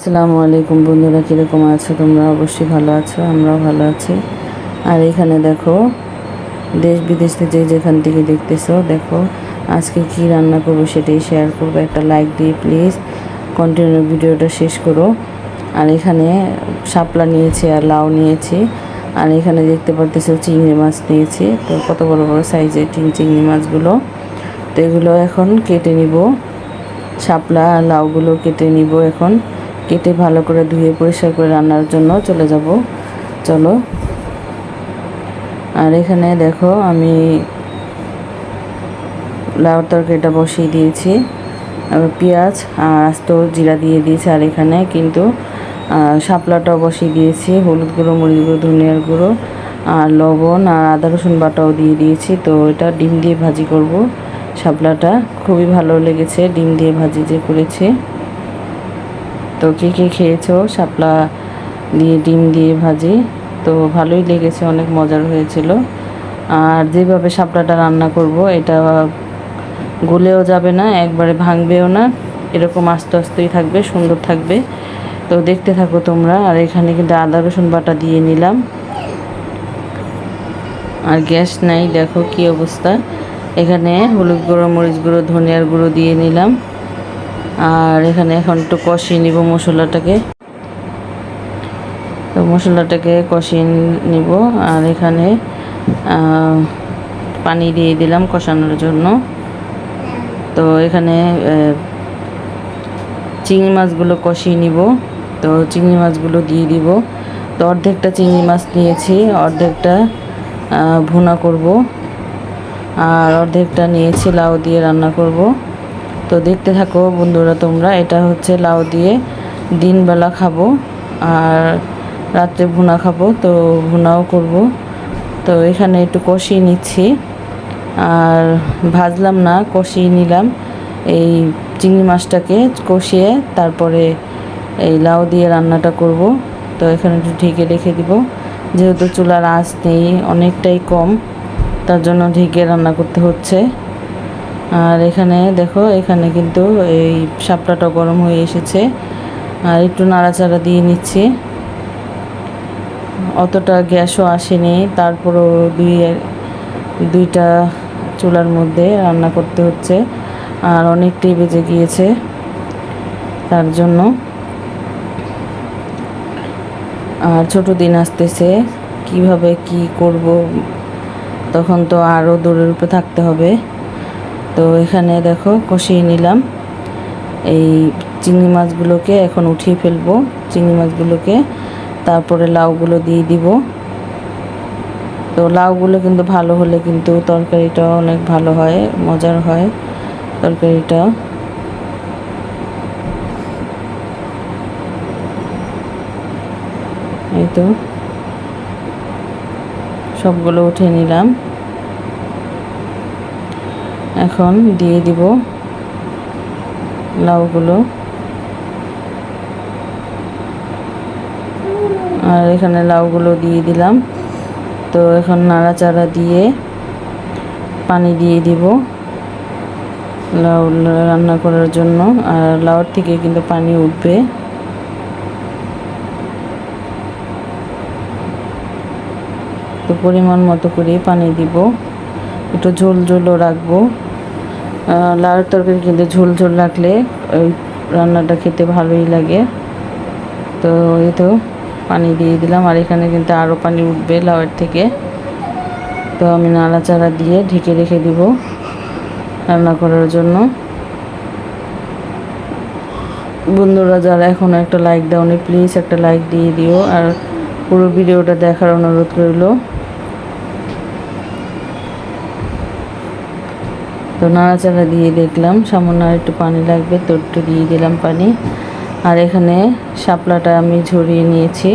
আসসালামু আলাইকুম বন্ধুরা, কীরকম আছো তোমরা? অবশ্যই ভালো আছো, আমরাও ভালো আছি। আর এখানে দেখো, দেশ বিদেশ থেকে যে যেখান থেকে দেখতেছো, দেখো, আজকে কি রান্না করব সেটাই শেয়ার করব। একটা লাইক দিয়ে প্লিজ কন্টিনিউ ভিডিওটা শেষ করো। আর এখানে শাপলা নিয়েছি আর লাউ নিয়েছি। আর এখানে দেখতে পারতেছো চিংড়ি মাছ নিয়েছি। তো কত বড় বড় সাইজের চিংড়ি মাছগুলো। তো এগুলো এখন কেটে নিব। শাপলা আর লাউগুলো কেটে নিব এখন। কেটে ভালো করে ধুয়ে পরিষ্কার করে রান্নার জন্য চলে যাব। চলো। আর এখানে দেখো আমি লাউর তরকারিটা বসিয়ে দিয়েছি। পেঁয়াজ আর আস্ত জিরা দিয়ে দিয়েছি আর এখানে কিন্তু শাপলাটাও বসিয়ে দিয়েছি, হলুদ গুঁড়ো, মরিচ গুঁড়ো, ধনিয়ার গুঁড়ো, আর লবণ আর আদা, রসুন বাটাও দিয়ে দিয়েছি। তো এটা ডিম দিয়ে ভাজি করব, শাপলাটা। খুবই ভালো লেগেছে ডিম দিয়ে ভাজি যে করেছে। তো কে কে খেয়েছো? শাপলা দিয়ে, ডিম দিয়ে ভাজি। তো ভালোই লেগেছে, অনেক মজার হয়েছিল। আর যেভাবে শাপলাটা রান্না করব, এটা গলেও যাবে না, একবারে ভাঙবেও না। এরকম আস্তে আস্তেই থাকবে, সুন্দর থাকবে। তো দেখতে থাকো তোমরা। আর এখানে কিন্তু আদা, রসুন বাটা দিয়ে নিলাম। আর গ্যাস নাই, দেখো কি অবস্থা। এখানে হলুদ গুঁড়ো, মরিচ গুঁড়ো, ধনিয়ার গুঁড়ো দিয়ে নিলাম। আর এখানে এখন একটু কষিয়ে নিব মশলাটাকে। তো মশলাটাকে কষিয়ে নিব আর এখানে পানি দিয়ে দিলাম কষানোর জন্য। তো এখানে চিংড়ি মাছগুলো কষিয়ে নিব। তো চিংড়ি মাছগুলো দিয়ে দিব। তো অর্ধেকটা চিংড়ি মাছ নিয়েছি, অর্ধেকটা ভুনা করব। আর অর্ধেকটা নিয়েছি লাউ দিয়ে রান্না করব। তো দেখতে থাকো বন্ধুরা তোমরা, এটা হচ্ছে লাউ দিয়ে দিনবেলা খাব আর রাত্রে ভুনা খাব, তো ভুনাও করব। তো এখানে একটু কষিয়ে নিচ্ছি। আর ভাজলাম না, কষিয়ে নিলাম এই চিংড়ি মাছটাকে কষিয়ে তারপরে এই লাউ দিয়ে রান্নাটা করব। তো এখানে একটু ঢেকে রেখে দিব। যেহেতু চুলার আঁচ নেই, অনেকটাই কম, তার জন্য ঢেকে রান্না করতে হচ্ছে। আর এখানে দেখো, এখানে কিন্তু এই শাপলাটা গরম হয়ে এসেছে। আর একটু নাড়াচাড়া দিয়ে নিচ্ছি। অতটা গ্যাসও আসেনি। তারপরও দুই দুইটা চুলার মধ্যে রান্না করতে হচ্ছে। আর অনেকটাই বেজে গিয়েছে তার জন্য। আর ছোট দিন আসতেছে, কীভাবে কি করব? তখন তো আরও দূরের উপরে থাকতে হবে। তো এখানে দেখো কষিয়ে নিলাম। এই চিংড়ি মাছগুলোকে এখন উঠিয়ে ফেলব। চিংড়ি মাছগুলোকে তারপরে লাউগুলো দিয়ে দিব। তো লাউগুলো কিন্তু ভালো হলে কিন্তু তরকারিটা অনেক ভালো হয়, মজার হয় তরকারিটা। এই তো। সবগুলো উঠে নিলাম। এখন দিয়ে দিব লাউগুলো। আর এখানে লাউগুলো দিয়ে দিলাম। তো এখন নাড়াচাড়া দিয়ে পানি দিয়ে দিব লাউ রান্না করার জন্য। আর লাউর থেকে কিন্তু পানি উঠবে। তো পরিমাণ মতো করে পানি দিব। একটু ঝোল ঝোলও রাখব। লাউর তরকারি কিন্তু ঝোল ঝোল রাখলে ওই রান্নাটা খেতে ভালোই লাগে। তো এই তো পানি দিয়ে দিলাম। আর এখানে কিন্তু আরও পানি উঠবে লাউয়ের থেকে। তো আমি নাড়াচাড়া দিয়ে ঢেকে রেখে দিব রান্না করার জন্য। বন্ধুরা, যারা এখন একটা লাইক দাওনি প্লিজ একটা লাইক দিয়ে দিও। আর পুরো ভিডিওটা দেখার অনুরোধ রইল। তো নাড়াচাড়া দিয়ে দেখলাম। সামান্য আর একটু পানি লাগবে, তো একটু দিয়ে দিলাম পানি। আর এখানে শাপলাটা আমি ঝরিয়ে নিয়েছি।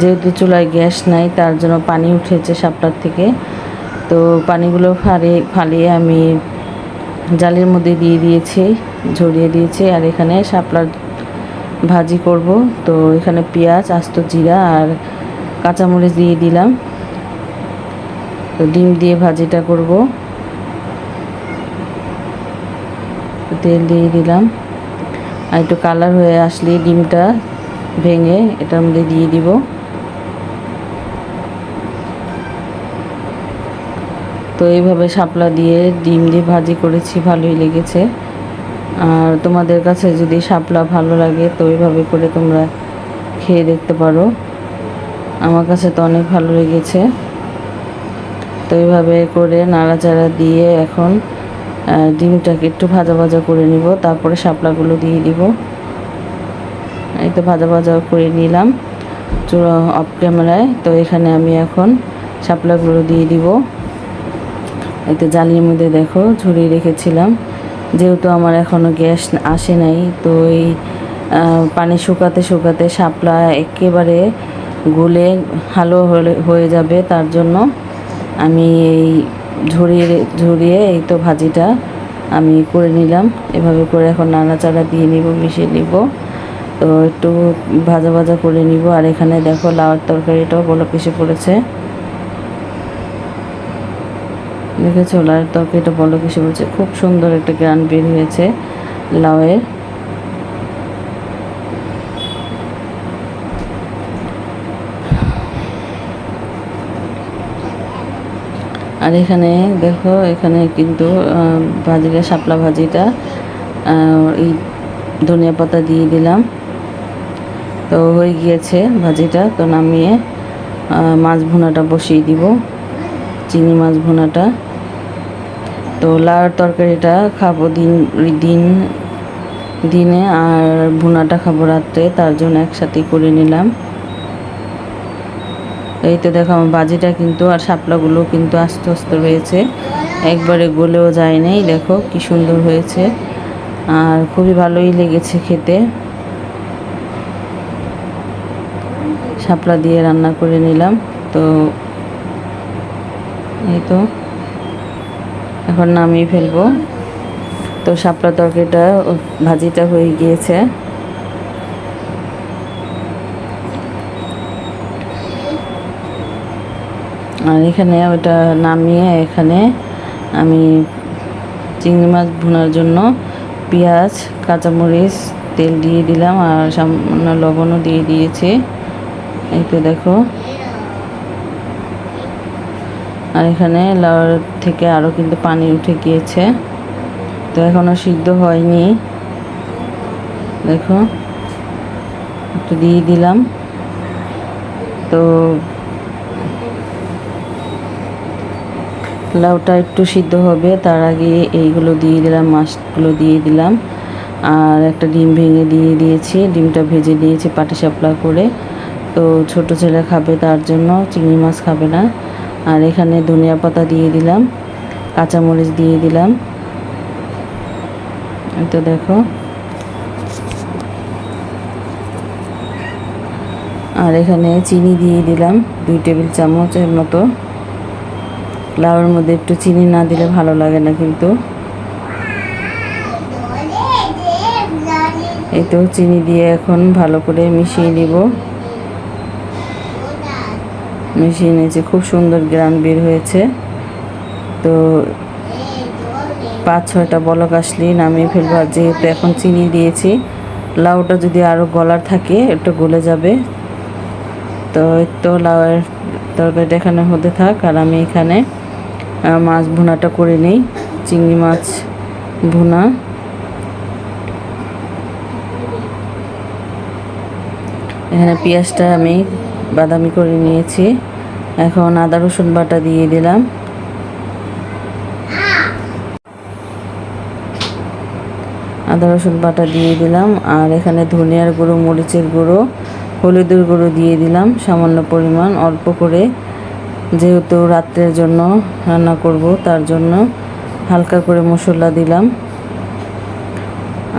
যেহেতু চুলায় গ্যাস নাই, তার জন্য পানি উঠেছে শাপলার থেকে। তো পানিগুলো ফাড়িয়ে, ফালিয়ে আমি জালের মধ্যে দিয়ে দিয়েছি, ঝরিয়ে দিয়েছি। আর এখানে শাপলার ভাজি করব। তো এখানে পেঁয়াজ, আস্ত জিরা আর কাঁচামরিচ দিয়ে দিলাম। তো ডিম দিয়ে ভাজিটা করব। তেল দিয়ে দিলাম। আর একটু কালার হয়ে আসলে ডিমটা ভেঙে এটার মধ্যে দিয়ে দিব। তো এইভাবে শাপলা দিয়ে ডিম দিয়ে ভাজি করেছি, ভালোই লেগেছে। আর তোমাদের কাছে যদি শাপলা ভালো লাগে তো এইভাবে করে তোমরা খেয়ে দেখতে পারো। আমার কাছে তো অনেক ভালো লেগেছে। তো এইভাবে করে নাড়াচাড়া দিয়ে এখন ডিমটাকে একটু ভাজা ভাজা করে নিব, তারপরে শাপলাগুলো দিয়ে দিব। এই তো ভাজা ভাজা করে নিলাম, চুলো অফ ক্যামেরায়। তো এখানে আমি এখন শাপলাগুলো দিয়ে দিব। এই তো জালির মধ্যে দেখো ঝরিয়ে রেখেছিলাম। যেহেতু আমার এখনও গ্যাস আসে নাই, তো এই পানি শুকাতে শুকাতে শাপলা একেবারে গুলে হলে- হয়ে যাবে। তার জন্য আমি এই ঝরিয়ে ঝরিয়ে এই তো ভাজিটা আমি করে নিলাম। এভাবে করে এখন নাড়াচাড়া দিয়ে নিব, মিশিয়ে নিব। তো একটু ভাজা ভাজা করে নিব। আর এখানে দেখো লাউর তরকারিটাও বলো পিসে পড়েছে। দেখেছ? লাউয়ের তরকারিটা বলো কিসে বলছে খুব সুন্দর একটা গ্রান বের হয়েছে লাউয়ের। আর এখানে দেখো, এখানে কিন্তু ভাজিটা, শাপলা ভাজিটা এই ধনিয়া পাতা দিয়ে দিলাম। তো হয়ে গিয়েছে ভাজিটা, তো নামিয়ে মাছ ভুনাটা বসিয়ে দিব, চিংড়ি মাছ ভুনাটা। তো লাউর তরকারিটা খাব দিন দিন, দিনে, আর ভুনাটা খাব রাত্রে, তার জন্য একসাথেই করে নিলাম। এই তো দেখো আমার বাজিটা কিন্তু আর শাপলাগুলো কিন্তু আস্তে আস্তে রয়েছে। একবারে গলেও যায় নাই দেখো কি সুন্দর হয়েছে। আর খুবই ভালোই লেগেছে খেতে। শাপলা দিয়ে রান্না করে নিলাম, তো এই তো এখন নামিয়ে ফেলব। তো শাপলা তরকারিটা ভাজিটা হয়ে গিয়েছে। আর এখানে ওটা নামিয়ে এখানে আমি চিংড়ি মাছ ভুনার জন্য পেঁয়াজ, কাঁচামরিচ, তেল দিয়ে দিলাম আর সামান্য লবণও দিয়ে দিয়েছি। এই তো দেখো। আর এখানে লাউর থেকে আরও কিন্তু পানি উঠে গিয়েছে। তো এখনও সিদ্ধ হয়নি। দেখো, একটু দিয়ে দিলাম। তো লাউটা একটু সিদ্ধ হবে, তার আগে এইগুলো দিয়ে দিলাম, মাছগুলো দিয়ে দিলাম। আর একটা ডিম ভেঙে দিয়ে দিয়েছি, ডিমটা ভেজে দিয়েছি পাটি সাপলা করে। তো ছোট ছেলে খাবে তার জন্য, চিংড়ি মাছ খাবে না। আর এখানে ধনিয়া পাতা দিয়ে দিলাম, কাঁচামরিচ দিয়ে দিলাম। তো দেখো। আর এখানে চিনি দিয়ে দিলাম, দুই টেবিল চামচের মতো। লাউয়ের মধ্যে একটু চিনি না দিলে ভালো লাগে না কিন্তু। এই তো চিনি দিয়ে এখন ভালো করে মিশিয়ে নিব। মিশিয়ে নিয়েছি, খুব সুন্দর গ্রান বের হয়েছে। তো পাঁচ ছয়টা বলক আসলেই নামিয়ে ফেলব। আর যেহেতু এখন চিনি দিয়েছি, লাউটা যদি আরও গলার থাকে, একটু গলে যাবে। তো তো লাউয়ের তরকারিটা এখানে হতে থাক, আর আমি এখানে মাছ ভুনাটা করে নেই, চিংড়ি মাছ ভুনা। এখানে পেঁয়াজটা আমি বাদামি করে নিয়েছি। এখন আদা, রসুন বাটা দিয়ে দিলাম। আদা, রসুন বাটা দিয়ে দিলাম। আর এখানে ধনিয়ার গুঁড়ো, মরিচের গুঁড়ো, হলুদের গুঁড়ো দিয়ে দিলাম। সামান্য পরিমাণ, অল্প করে যেহেতু রাত্রের জন্য রান্না করব, তার জন্য হালকা করে মশলা দিলাম।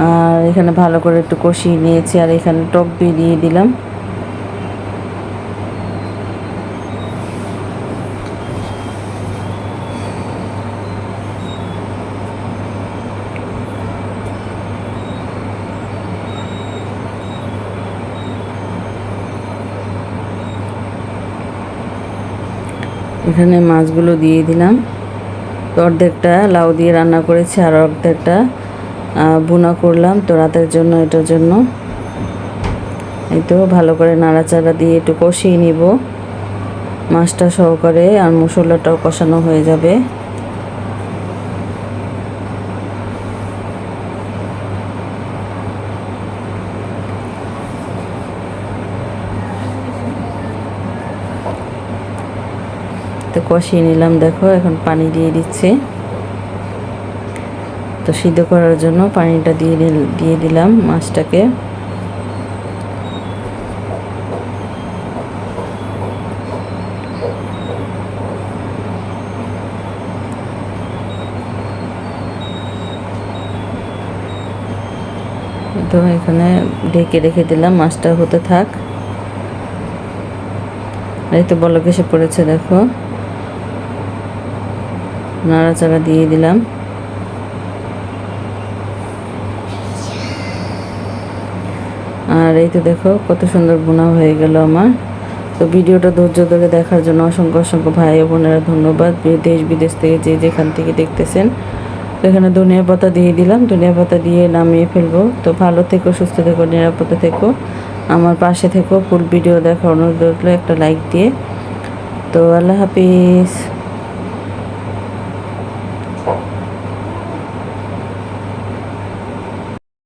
আর এখানে ভালো করে একটু কষিয়ে নিয়েছি, আর এখানে টক দিয়ে দিয়ে দিলাম। এখানে মাছগুলো দিয়ে দিলাম। তো অর্ধেকটা লাউ দিয়ে রান্না করেছি আর অর্ধেকটা বুনা করলাম তো রাতের জন্য এটার জন্য। এই তো ভালো করে নাড়াচাড়া দিয়ে একটু কষিয়ে নিব। মাছটা সহকারে আর মশলাটাও কষানো হয়ে যাবে। কষিয়ে নিলাম, দেখো, এখন পানি দিয়ে দিচ্ছে। তো সিদ্ধ করার জন্য পানিটা দিয়ে দিয়ে দিলাম মাছটাকে। তো এখানে ঢেকে রেখে দিলাম, মাছটা হতে থাক। এই তো বলক এসে পড়েছে, দেখো। নাড়াচাড়া দিয়ে দিলাম। আর এই তো দেখো, কত সুন্দর বোনা হয়ে গেল আমার। তো ভিডিওটা ধৈর্য ধরে দেখার জন্য অসংখ্য অসংখ্য ভাই বোনেরা ধন্যবাদ। দেশ, বিদেশ থেকে যে যেখান থেকে দেখতেছেন, তো এখানে ধনিয়া পাতা দিয়ে দিলাম। ধনিয়া পাতা দিয়ে নামিয়ে ফেলব। তো ভালো থেকো, সুস্থ থেকো, নিরাপদে থেকো। আমার পাশে থেকো। ফুল ভিডিও দেখা অনুরোধ একটা লাইক দিয়ে। তো আল্লাহ হাফিজ।